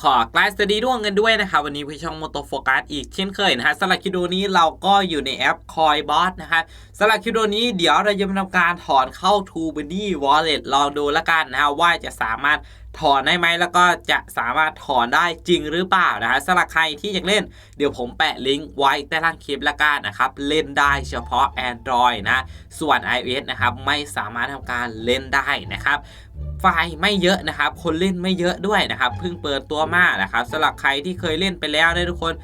ขอกลายสวัสดีร่วงกันด้วยนะครับวันนี้พี่ช่องโมโตโฟกัสอีกเช่นเคยนะฮะสำหรับคลิปวิดีโอนี้เราก็อยู่ในแอป Coinbot นะครับสำหรับคลิปวิดีโอนี้เดี๋ยวเราจะมาทำการถอนเข้า t o b u n y Wallet ลองดูแล้วกันนะฮะว่าจะสามารถถอนได้ไหมแล้วก็จะสามารถถอนได้จริงหรือเปล่านะฮะสำหรับใครที่อยากเล่นเดี๋ยวผมแปะลิงก์ไว้ใต้ล่างคลิปละกันนะครับ เล่นได้เฉพาะ Android นะ ส่วน iOS นะครับ ไม่สามารถทำการเล่นได้นะครับ ไฟล์ไม่เยอะนะครับ คนเล่นไม่เยอะด้วยนะครับ เพิ่งเปิดตัวมานะครับสำหรับใครที่เคยเล่นไปแล้วนะทุกคน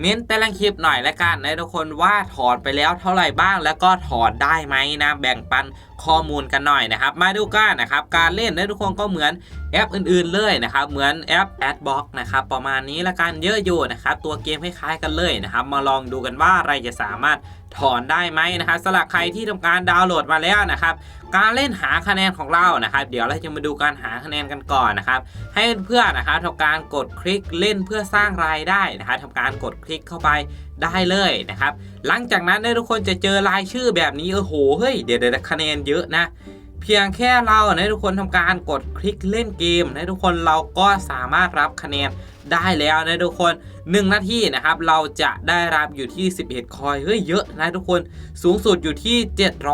เม้นแต่ละคลิปหน่อยละกันนะทุกคนว่าถอนไปแล้วเท่าไหร่บ้างแล้วก็ถอนได้ไหมนะ แบ่งปันข้อมูลกันหน่อยนะครับ มาดูกันนะครับ การเล่นนะทุกคนก็เหมือน แอปอื่นๆเลยนะครับ เหมือนแอป Adbox นะครับ ประมาณนี้ละกันเยอะอยู่นะครับ ตัวเกมคล้ายๆกันเลยนะครับ มาลองดูกันว่าอะไรจะสามารถถอนได้ไหมนะครับสำหรับใครที่ทำการดาวน์โหลดมาแล้วนะครับ การเล่นหาคะแนนของเรานะครับ เดี๋ยวเราจะมาดูการหาคะแนนกันก่อนนะครับ ให้เพื่อนนะครับทำการกดคลิกเล่นเพื่อสร้างรายได้นะครับทำการกดคลิกเข้าไปได้เลยนะครับ หลังจากนั้นเนี่ยทุกคนจะเจอรายชื่อแบบนี้โอ้โหเฮ้ยเดี๋ยวเดี๋ยวคะแนนเยอะนะ เพียงแค่เราในะทุกคนทำการกดคลิกเล่นเกมในะทุกคนเราก็สามารถรับคะแนนได้แล้วนะทุกคน 1 นาทีนะครับ เราจะได้รับอยู่ที่ 11 คอยเฮ้ยเยอะนะทุกคนสูงสุดอยู่ที่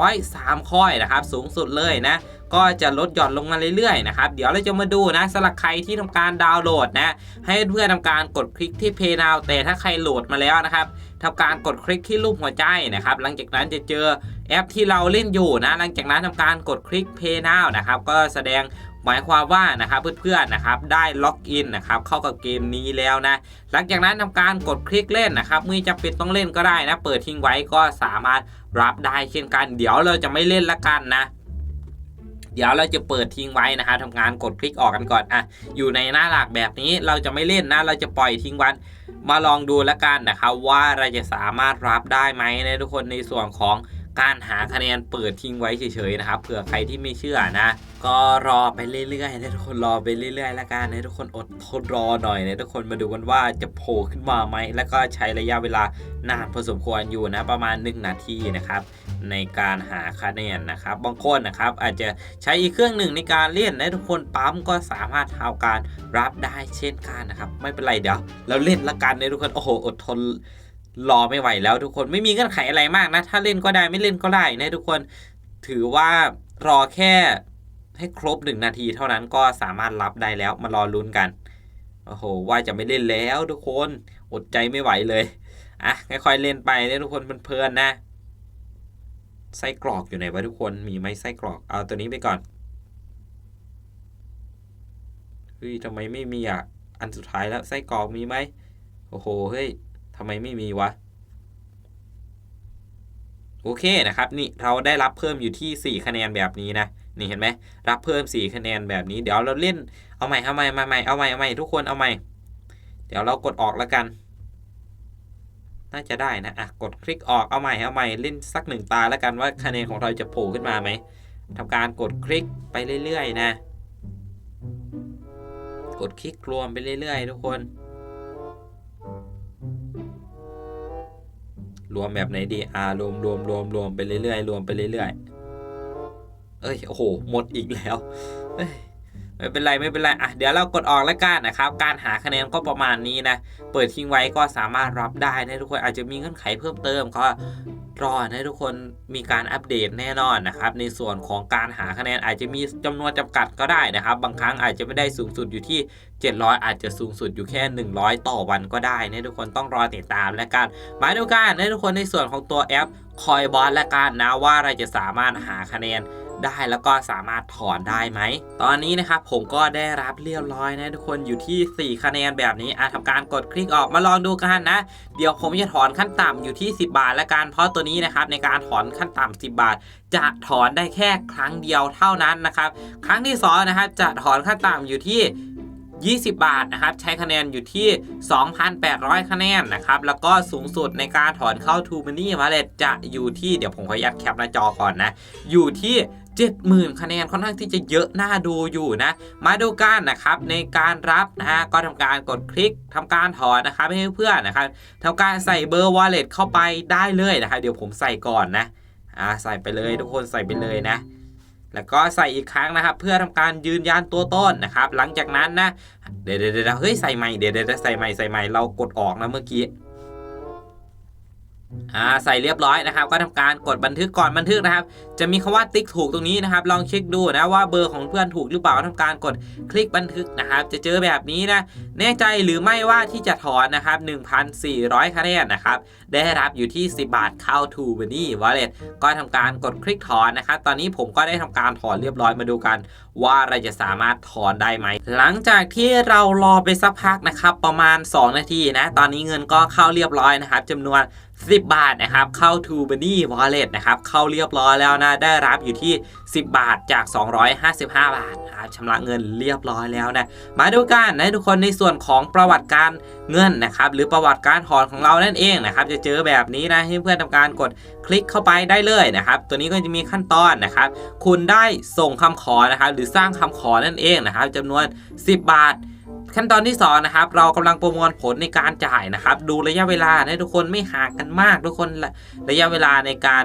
703 คอยนะครับ สูงสุดเลยนะ ก็จะลดหย่อนลงมาเรื่อยๆนะครับ เดี๋ยวเราจะมาดูนะสำหรับใครที่ทำการดาวน์โหลดนะ ให้เพื่อนทำการกดคลิกที่ Pay Now แต่ถ้าใครโหลดมาแล้วนะครับทำการกดคลิกที่รูปหัวใจนะครับ หลังจากนั้นจะเจอ แอปที่เราเล่นอยู่นะ หลังจากนั้นทำการกดคลิก Pay Now นะครับ ก็แสดงหมายความว่านะครับเพื่อนๆนะครับได้ล็อกอินนะครับเข้ากับเกมนี้แล้วนะ หลังจากนั้นทำการกดคลิกเล่นนะครับไม่จำเป็นต้องเล่นก็ได้นะ เปิดทิ้งไว้ก็สามารถรับได้เช่นกัน เดี๋ยวเราจะไม่เล่นละกันนะเดี๋ยวเราจะเปิดทิ้งไว้นะครับทำงานกดคลิกออกกันก่อนอะอยู่ในหน้าหลักแบบนี้เราจะไม่เล่นนะ เราจะปล่อยทิ้งไว้มาลองดูแล้วกันนะครับว่าเราจะสามารถรับได้ไหมนะทุกคนในส่วนของ การหาคะแนนเปิดทิ้งไว้เฉยๆนะครับเผื่อใครที่ไม่เชื่อนะ ก็รอไปเรื่อยๆนะทุกคนรอไปเรื่อยๆ แล้วกันนะทุกคนอดทนรอหน่อยนะทุกคนมาดูกันว่าจะโผล่ขึ้นมาไหมแล้วก็ใช้ระยะเวลานานพอสมควรอยู่นะประมาณ 1 นาทีนะครับในการหาคะแนนนะครับบางคนนะครับอาจจะใช้อีกเครื่องหนึ่งในการเล่นนะทุกคนปั๊มก็สามารถทำการรับได้เช่นกันนะครับไม่เป็นไรเดี๋ยว เราเล่นละกันนะทุกคนโอ้โหอดทน รอไม่ไหวแล้วทุกคนไม่มีเงื่อนไขอะไรมากนะ ถ้าเล่นก็ได้ไม่เล่นก็ได้นะทุกคนถือว่ารอแค่ให้ครบ 1 นาทีเท่านั้นก็สามารถรับได้แล้วมารอลุ้นกันโอ้โหว่าจะไม่เล่นแล้วทุกคนอดใจไม่ไหวเลยอะค่อยๆเล่นไปนะทุกคนเพลินๆนะไส้กรอกอยู่ไหนวะทุกคนมีไหมไส้กรอกเอาตัวนี้ไปก่อนเฮ้ยทำไมไม่มีอะอันสุดท้ายแล้วไส้กรอกมีไหมโอ้โหเฮ้ย ทำไมไม่มีวะ โอเคนะครับ นี่เราได้รับเพิ่มอยู่ที่ 4 คะแนนแบบนี้นะ นี่เห็นไหมรับเพิ่ม 4 คะแนนแบบนี้ เดี๋ยวเราเล่น เอาใหม่ เอาใหม่มาใหม่ เอาใหม่ เอาใหม่ ทุกคน เอาใหม่ เดี๋ยวเรากดออกแล้วกัน น่าจะได้นะ อะ กดคลิกออก เอาใหม่ เอาใหม่ เล่นสักหนึ่งตาแล้วกันว่าคะแนนของเราจะโผล่ขึ้นมาไหมทำการกดคลิกไปเรื่อยๆนะ กดคลิกรวมไปเรื่อยๆ ทุกคน รวมแบบไหนดีอ่ารวมรวมรวมรวมไปเรื่อยๆรวมไปเรื่อยๆเอ้ยโอ้โหหมดอีกแล้วเอ้ยไม่เป็นไรไม่เป็นไรอะเดี๋ยวเรากดออกแล้วกันนะครับ การหาคะแนนก็ประมาณนี้นะ เปิดทิ้งไว้ก็สามารถรับได้นะทุกคนอาจจะมีเงื่อนไขเพิ่มเติมก็ รอให้ทุกคนมีการอัปเดตแน่นอนนะครับ ในส่วนของการหาคะแนนอาจจะมีจำนวนจำกัดก็ได้นะครับ บางครั้งอาจจะไม่ได้สูงสุดอยู่ที่ 700 อาจจะสูงสุดอยู่แค่ 100 ต่อวันก็ได้นะทุกคนต้องรอติดตามแล้วกันมาดูกันนะทุกคนในส่วนของตัวแอป คอยบอสและกันนะว่าเราจะสามารถหาคะแนนได้แล้วก็สามารถถอนได้ไหม ตอนนี้นะครับผมก็ได้รับเรียบร้อยนะทุกคนอยู่ที่ 4 คะแนนแบบนี้อาทำการกดคลิกออกมาลองดูกันนะ เดี๋ยวผมจะถอนขั้นต่ำอยู่ที่ 10 บาทและกันเพราะตัวนี้นะครับในการถอนขั้นต่ำ10 บาท จะถอนได้แค่ครั้งเดียวเท่านั้นนะครับ ครั้งที่2นะครับจะถอนขั้นต่ำอยู่ที่ 20 บาทนะครับใช้คะแนนอยู่ที่ 2,800 คะแนนนะครับแล้วก็สูงสุดในการถอนเข้า t o m o n e y Wallet จะอยู่ที่เดี๋ยวผมขออนุญาตแคปหน้าจอก่อนนะ อยู่ที่70,000 คะแนนค่อนข้างที่จะเยอะน่าดูอยู่นะ มาดูกันนะครับในการรับนะฮะก็ทำการกดคลิกทำการถอนนะครับให้เพื่อนๆนะครับทำการใส่เบอร์ wallet เข้าไปได้เลยนะครับเดี๋ยวผมใส่ก่อนนะอ่าใส่ไปเลยทุกคนใส่ไปเลยนะ แล้วก็ใส่อีกครั้งนะครับ เพื่อทำการยืนยันตัวต้นนะครับ หลังจากนั้นนะเดี๋ยวเดี๋ยวเฮ้ยใส่ใหม่เดี๋ยวเดี๋ยวใส่ใหม่ใส่ใหม่เรากดออกนะเมื่อกี้อ่าใส่เรียบร้อยนะครับ ก็ทำการกดบันทึกก่อนบันทึกนะครับจะมีคำว่าติ๊กถูกตรงนี้นะครับ ลองเช็คดูนะว่าเบอร์ของเพื่อนถูกหรือเปล่าทำการกดคลิกบันทึกนะครับ จะเจอแบบนี้นะ แน่ใจหรือไม่ว่าที่จะถอนนะครับ 1,400 คะแนนนะครับ ได้รับอยู่ที่ 10 บาทเข้า t o b u n y Wallet ก็ทำการกดคลิกถอนนะครับ ตอนนี้ผมก็ได้ทำการถอนเรียบร้อยมาดูกัน ว่าเราจะสามารถถอนได้ไหม หลังจากที่เรารอไปสักพักนะครับประมาณ 2 นาทีนะ ตอนนี้เงินก็เข้าเรียบร้อยนะครับจำนวน 10 บาทนะครับเข้า t o b u n y Wallet นะครับเข้าเรียบร้อยแล้วนะได้รับอยู่ที่ 10 บาทจาก 255 บาทนะครับชำระเงินเรียบร้อยแล้วนะมาดูกันนะทุกคนในส่วนของประวัติการเงินนะครับหรือประวัติการถอนของเรานั่นเองนะครับจะเจอแบบนี้นะให้เพื่อนทำการกดคลิกเข้าไปได้เลยนะครับตัวนี้ก็จะมีขั้นตอนนะครับคุณได้ส่งคำขอนะครับหรือสร้างคำขอนั่นเองนะครับจำนวน 10 บาทขั้นตอนที่2นะครับเรากำลังประมวลผลในการจ่ายนะครับ ดูระยะเวลานะทุกคนไม่ห่างกันมาก ทุกคนระระยะเวลาในการ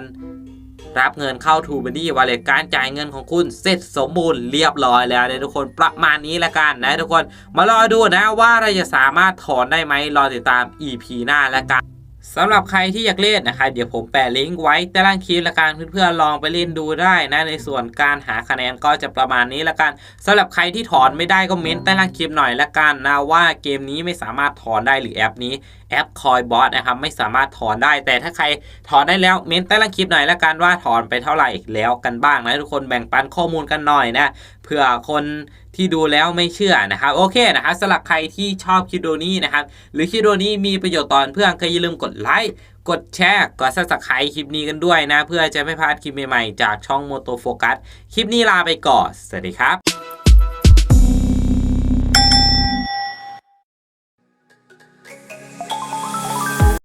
รับเงินเข้า t ูบันดี้วอลเล็ตการจ่ายเงินของคุณเสร็จสมบูรณ์เรียบร้อยแล้วนะทุกคนประมาณนี้ละกันนะทุกคน มารอดูนะว่าเราจะสามารถถอนได้ไหมรอติดตาม EP หน้าละกัน สำหรับใครที่อยากเล่นนะครับเดี๋ยวผมแปะลิงก์ไว้ใต้ล่างคลิปละกันเพื่อนๆลองไปเล่นดูได้นะในส่วนการหาคะแนนก็จะประมาณนี้ละกันสำหรับใครที่ถอนไม่ได้ก็เม้นใต้ล่างคลิปหน่อยละกันนะว่าเกมนี้ไม่สามารถถอนได้หรือแอปนี้แอปคอยบอสนะครับไม่สามารถถอนได้ แต่ถ้าใครถอนได้แล้วเม้นใต้ล่างคลิปหน่อยละกันว่าถอนไปเท่าไหร่แล้วกันบ้างนะทุกคนแบ่งปันข้อมูลกันหน่อยนะ ผื่อคนที่ดูแล้วไม่เชื่อนะครับโอเคนะครับสำหรับใครที่ชอบคลิปโดนี้นะครับหรือคลิปโดนี้มีประโยชน์ตอนเพื่อนก็อย่าลืมกดไลค์กดแชร์กดซับสไครต์คลิปนี้กันด้วยนะ เพื่อจะไม่พลาดคลิปใหม่ๆ จากช่องโมโตโฟกัสคลิปนี้ลาไปก่อนสวัสดีครับ